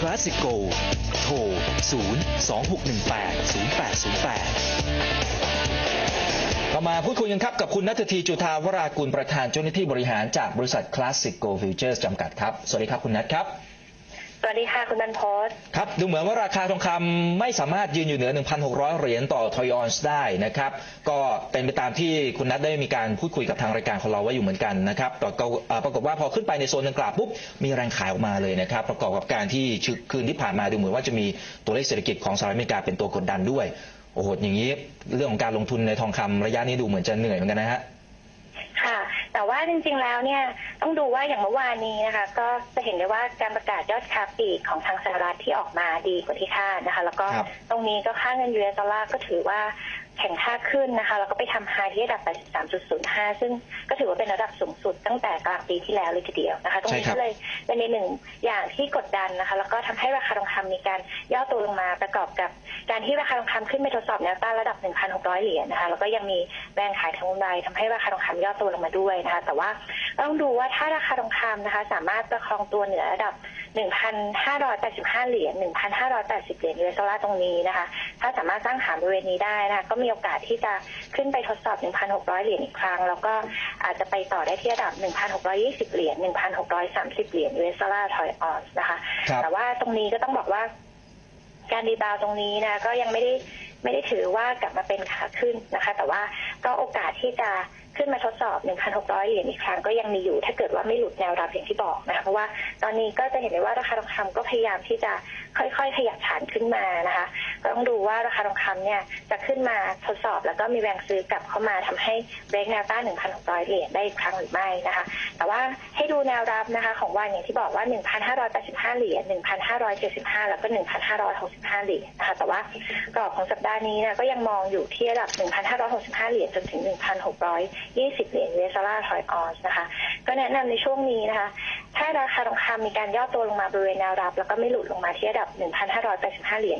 คลาสสิโก โทร 026180808เรามาพูดคุยกันครับกับคุณนัทธีจุธาวรากุลประธานเจ้าหน้าที่บริหารจากบริษัทคลาสสิกโกฟิวเจอร์สจำกัดครับ สวัสดีครับคุณนัทครับ สวัสดีค่ะคุณบรรพศครับ ดูเหมือนว่าราคาทองคำไม่สามารถยืนอยู่เหนือ 1,600 เหรียญต่อทอยออนซ์ได้นะครับ ก็เป็นไปตามที่คุณนัทได้มีการพูดคุยกับทางรายการของเราไว้อยู่เหมือนกันนะครับแต่ก็เอ่อปรากฏว่าพอขึ้นไปในโซนดังกล่าวปุ๊บมีแรงขายออกมาเลยนะครับ ประกอบกับการที่คืนที่ผ่านมาดูเหมือนว่าจะมีตัวเลขเศรษฐกิจของสหรัฐอเมริกาเป็นตัวกดดันด้วยโอ้โหอย่างนี้เรื่องของการลงทุนในทองคำระยะนี้ดูเหมือนจะเหนื่อยเหมือนกันนะฮะค่ะ แต่ว่าจริงๆแล้วเนี่ยต้องดูว่าอย่างเมื่อวานนี้นะคะ ก็จะเห็นได้ว่าการประกาศยอดค้าปลีกของทางสหรัฐที่ออกมาดีกว่าที่คาดนะคะ แล้วก็ครับตรงนี้ก็ค่าเงินยูเอสดอลลาร์ก็ถือว่า แข็งค่าขึ้นนะคะ แล้วก็ไปทำไฮที่ระดับ 83.05 ซึ่งก็ถือว่าเป็นระดับสูงสุดตั้งแต่กลางปีที่แล้วเลยทีเดียวนะคะ ตรงนี้ใช่ครับก็เลยเป็นในหนึ่งอย่างที่กดดันนะคะ แล้วก็ทำให้ราคาทองคำมีการย่อตัวลงมาประกอบกับ การที่ราคาทองคำขึ้นไปทดสอบแนวต้านระดับ 1,600 เหรียญนะคะ แล้วก็ยังมีแรงขายทางกำไรทำให้ราคาทองคำย่อตัวลงมาด้วยนะคะ แต่ว่าต้องดูว่าถ้าราคาทองคำนะคะ สามารถประคองตัวเหนือระดับ 1,585 เหรียญ 1,580 เหรียญยูเอสดอลลาร์ตรงนี้นะคะ ถ้าสามารถสร้างฐานบริเวณนี้ได้นะคะ ก็มีโอกาสที่จะขึ้นไปทดสอบ 1,600 เหรียญอีกครั้ง แล้วก็อาจจะไปต่อได้ที่ระดับ 1,620 เหรียญ 1,630 เหรียญยูเอสดอลลาร์ทอยออนซ์นะคะครับแต่ว่าตรงนี้ก็ต้องบอกว่าการรีบาวด์ตรงนี้นะก็ยังไม่ได้ไม่ได้ถือว่ากลับมาเป็นขาขึ้นนะคะ แต่ว่าก็โอกาสที่จะ ขึ้นมาทดสอบ 1,600 เหรียญอีกครั้งก็ยังมีอยู่ ถ้าเกิดว่าไม่หลุดแนวรับอย่างที่บอกนะคะเพราะว่าตอนนี้ก็จะเห็นได้ว่าราคาทองคำก็พยายามที่จะค่อยๆ ขยับฐานขึ้นมานะคะก็ต้องดูว่าราคาทองคำเนี่ยจะขึ้นมาทดสอบ แล้วก็มีแรงซื้อกลับเข้ามาทำให้เบรกแนวต้าน1,600 เหรียญได้อีกครั้งหรือไม่นะคะ แต่ว่าให้ดูแนวรับนะคะของวันอย่างที่บอกว่า 1,585 เหรียญ 1,575 แล้วก็ 1,565 เหรียญนะคะแต่ว่ากรอบของสัปดาห์นี้นะก็ยังมองอยู่ที่ระดับ 1,565 เหรียญจนถึง20 เหรียญเวสลาทอยออนซ์นะคะ ก็แนะนำในช่วงนี้นะคะ ถ้าราคาทองคำมีการย่อตัวลงมาบริเวณแนวรับ แล้วก็ไม่หลุดลงมาที่ระดับ 1,585 เหรียญ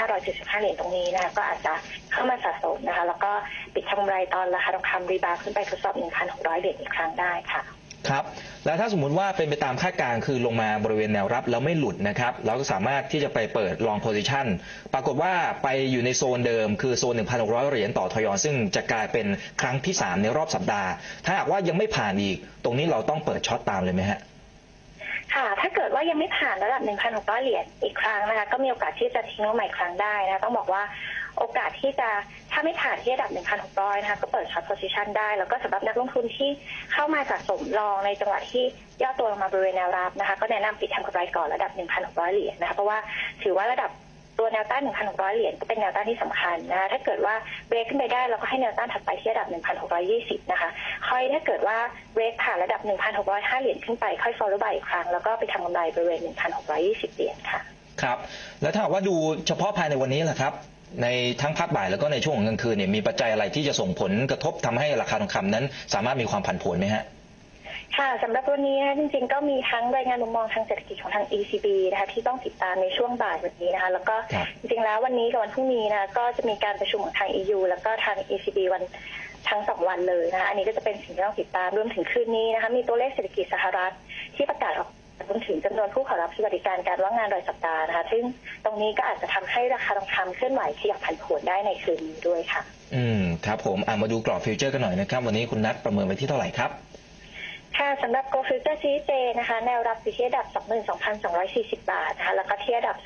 1,575 เหรียญตรงนี้นะคะ ก็อาจจะเข้ามาสะสมนะคะ แล้วก็ปิดทำกำไรตอนราคาทองคำรีบาวด์ขึ้นไปทดสอบ 1,600 เหรียญอีกครั้งได้ค่ะ ครับแล้วถ้าสมมุติว่าเป็นไปตามคาดการณ์คือลงมาบริเวณแนวรับแล้วไม่หลุดนะครับเราก็สามารถที่จะไปเปิดลองโพซิชันปรากฏว่าไปอยู่ในโซนเดิมคือโซน 1,600 เหรียญต่อทอยอนซึ่งจะกลายเป็นครั้งที่ 3 ในรอบสัปดาห์ ถ้าหากว่ายังไม่ผ่านอีก ตรงนี้เราต้องเปิดช็อตตามเลยไหมฮะค่ะ ถ้าเกิดว่ายังไม่ผ่านระดับ 1,600 เหรียญอีกครั้งนะคะ ก็มีโอกาสที่จะทิ้งลงใหม่ครั้งได้นะ ต้องบอกว่า โอกาสที่จะถ้าไม่ผ่านที่ระดับ 1,600 นะคะก็เปิดช็อตโพซิชันได้ แล้วก็สำหรับนักลงทุนที่เข้ามาสะสมลองในจังหวะที่ย่อตัวลงมาบริเวณแนวรับนะคะ ก็แนะนำปิดทำกำไรก่อนระดับ 1,600 เหรียญนะคะ เพราะว่าถือว่าระดับตัวแนวต้าน 1,600 เหรียญก็เป็นแนวต้านที่สำคัญนะคะ ถ้าเกิดว่าเบรกขึ้นไปได้เราก็ให้แนวต้านถัดไปที่ระดับ 1,620 นะคะ ค่อยถ้าเกิดว่าเบรกผ่านระดับ 1,605 เหรียญขึ้นไป ค่อย follow by อีกครั้ง แล้วก็ไปทำกำไรบริเวณ 1,620 เหรียญค่ะ ครับ แล้วถ้าหกว่าดูเฉพาะภายในวันนี้แหละครับ ในทั้งภาคบ่ายแล้วก็ในช่วงของกลางคืนเนี่ยมีปัจจัยอะไรที่จะส่งผลกระทบทำให้ราคาทองคำนั้น สามารถมีความผันผวนไหมฮะค่ะสำหรับวันนี้นะจริงๆก็มีทั้งรายงานมุมมองทางเศรษฐกิจของทาง ECB นะคะที่ต้องติดตามในช่วงบ่ายวันนี้นะคะแล้วก็จริงๆแล้ววันนี้กับวันพรุ่งนี้นะคะก็จะมีการประชุมของทาง EU แล้วก็ทาง ECB วันทั้งสองวันเลยนะคะอันนี้ก็จะเป็นสิ่งที่ต้องติดตามรวมถึงคืนนี้นะคะมีตัวเลขเศรษฐกิจสหรัฐที่ประกาศออก รวมถึงจำนวนผู้ขอรับสวัสดิการการว่างงานรายสัปดาห์นะคะ ซึ่งตรงนี้ก็อาจจะทำให้ราคาทองคำเคลื่อนไหวขยับผันผวนได้ในคืนนี้ด้วยค่ะ อืมครับผมอะมาดูกรอบฟิวเจอร์กันหน่อยนะครับ วันนี้คุณนัทประเมินไปที่เท่าไหร่ครับค่ะสำหรับ Go Future Series J นะคะ แนวรับอยู่ที่ระดับ 22,240 บาทนะคะ แล้วก็ที่ระดับ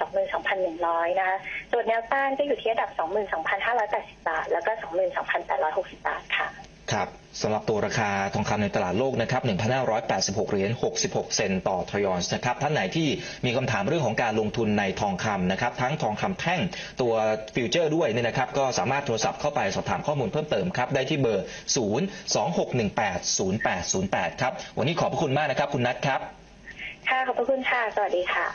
22,100 นะคะ ส่วนแนวต้านก็อยู่ที่ระดับ 22,580 บาท แล้วก็ 22,860 บาทค่ะ ครับสำหรับตัวราคาทองคำในตลาดโลกนะครับ 1,586 เหรียญ 66 เซนต์ต่อทรอยอนซ์นะครับ ท่านไหนที่มีคำถามเรื่องของการลงทุนในทองคำนะครับ ทั้งทองคำแท่งตัวฟิวเจอร์ด้วยเนี่ยนะครับ ก็สามารถโทรศัพท์เข้าไปสอบถามข้อมูลเพิ่มเติมครับ ได้ที่เบอร์ 026180808 ครับ วันนี้ขอบพระคุณมากนะครับ คุณนัทครับ ค่ะ ขอบพระคุณค่ะ สวัสดีค่ะ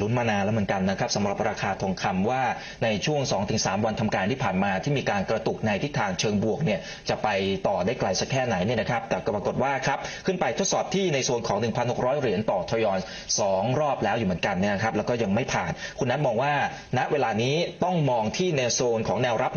ลุ้นมานานแล้วเหมือนกันนะครับสำหรับราคาทองคำว่าในช่วง 2-3 วันทำการที่ผ่านมาที่มีการกระตุกในทิศทางเชิงบวกเนี่ยจะไปต่อได้ไกลสักแค่ไหนเนี่ยนะครับ แต่ก็ปรากฏว่าครับขึ้นไปทดสอบที่ในโซนของ 1,600 เหรียญต่อทรอยอนสองรอบแล้วอยู่เหมือนกันเนี่ยนะครับแล้วก็ยังไม่ผ่าน คุณนัทมองว่า ณเวลานี้ต้องมองที่ในโซนของแนวรับ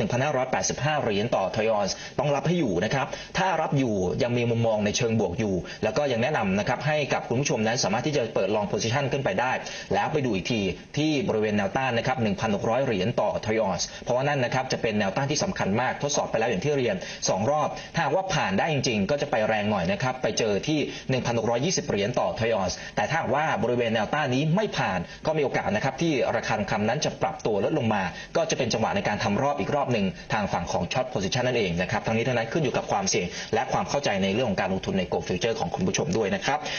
1,585 เหรียญต่อทรอยอนต้องรับให้อยู่นะครับถ้ารับอยู่ยังมีมุมมองในเชิงบวกอยู่ แล้วก็ยังแนะนำนะครับให้กับคุณผู้ชมนั้นสามารถที่จะเปิดลองโพซิชันขึ้นไปได้ แล้วไปดูอีกทีที่บริเวณแนวต้านนะครับ 1,600 เหรียญต่อทอยออนส์ เพราะว่านั่นนะครับจะเป็นแนวต้านที่สำคัญมากทดสอบไปแล้วอย่างที่เรียน 2 รอบ ถ้าว่าผ่านได้จริง ๆ ก็จะไปแรงหน่อยนะครับ ไปเจอที่ 1,620 เหรียญต่อทอยออนส์ แต่ถ้าว่าบริเวณแนวต้านนี้ไม่ผ่านก็มีโอกาสนะครับที่ราคาคำนั้นจะปรับตัวลดลงมา ก็จะเป็นจังหวะในการทำรอบอีกรอบหนึ่งทางฝั่งของช็อตโพซิชันนั่นเองนะครับทั้งนี้ทั้งนั้นขึ้นอยู่กับความเสี่ยงและความเข้าใจในเรื่องของการลงทุนในโกลฟิวเจอร์ของคุณผู้ชมด้วยนะครับ